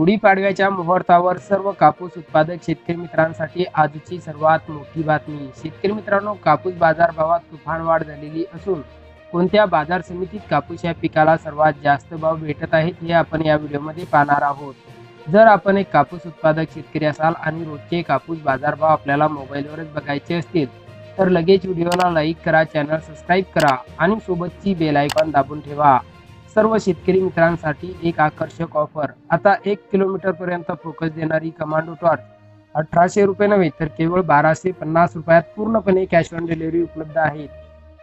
गुढीपाडव्याच्या मुहूर्तावर सर्व कापूस उत्पादक शेतकरी मित्रांसाठी आजची सर्वात मोठी बातमी. शेतकरी मित्रांनो कापूस बाजारभावात तुफान वाढ झालेली असून कोणत्या बाजार समितीत कापूस या पिकाला सर्वात जास्त भाव भेटत आहेत हे आपण या व्हिडिओमध्ये पाहणार आहोत. जर आपण एक कापूस उत्पादक शेतकरी असाल आणि रोजचे कापूस बाजारभाव आपल्याला मोबाईलवरच बघायचे असतील तर लगेच व्हिडिओला लाईक करा चॅनल सबस्क्राईब करा आणि सोबतची बेल आयकॉन दाबून ठेवा. सर्व शेतकरी मित्रांसाठी एक आकर्षक ऑफर आता एक किलोमीटर पर्यंत फोकस देणारी कमांडो टॉर्च अठराशे रुपये नव्हे तर केवळ बाराशे पन्नास रुपयात पूर्णपणे कॅश ऑन डिलिव्हरी उपलब्ध आहे.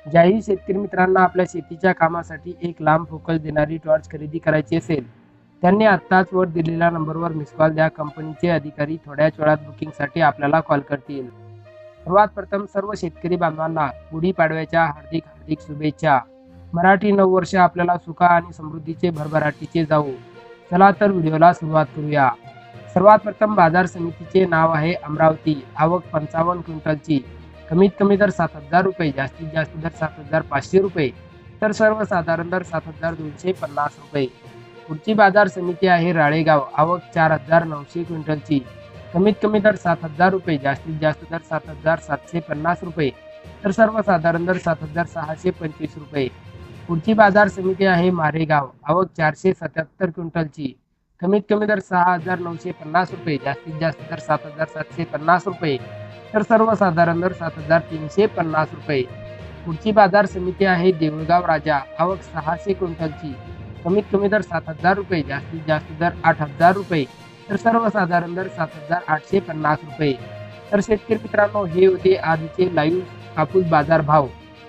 ज्याही शेतकरी मित्रांना आपल्या शेतीच्या कामासाठी एक लांब फोकस देणारी टॉर्च खरेदी करायची असेल त्यांनी आत्ताच वर दिलेल्या नंबरवर मिस कॉल द्या. कंपनीचे अधिकारी थोड्याच वेळात बुकिंगसाठी आपल्याला कॉल करतील. सर्वात प्रथम सर्व शेतकरी बांधवांना गुढीपाडव्याच्या हार्दिक हार्दिक शुभेच्छा. मराठी नऊ वर्ष आपल्याला सुखा आणि समृद्धीचे भरभराटीचे जाऊ. चला तर व्हिडिओला सुरुवात करूया. सर्वात प्रथम बाजार समितीचे नाव आहे अमरावती. आवक पंचावन्न क्विंटलची. कमीत कमी दर सात हजार रुपये जास्तीत जास्त दर सात हजार पाचशे रुपये तर सर्वसाधारण दर सात हजार दोनशे पन्नास रुपये. पुढची बाजार समिती आहे राळेगाव. आवक चार हजार नऊशे क्विंटलची. कमीत कमी दर सात हजार रुपये जास्तीत जास्त दर सात हजार सातशे पन्नास रुपये तर सर्वसाधारण दर सात हजार सहाशे पंचवीस रुपये. पुढची बाजार समिती आहे मारेगाव. आवक चारशे सत्याहत्तर क्विंटलची. कमीत कमी दर सहा हजार नऊशे पन्नास रुपये जास्तीत जास्त दर सात हजार सातशे पन्नास रुपये तर सर्वसाधारण दर सात हजार तीनशे पन्नास रुपये. पुढची बाजार समिती आहे देऊळगाव राजा. आवक सहाशे क्विंटलची. कमीत कमी दर सात हजार रुपये जास्तीत जास्त दर आठ हजार रुपये तर सर्वसाधारण दर सात हजार आठशे पन्नास रुपये. तर शेतकरी मित्रांनो हे होते आजचे लाईव्ह कापूस बाजार भाव.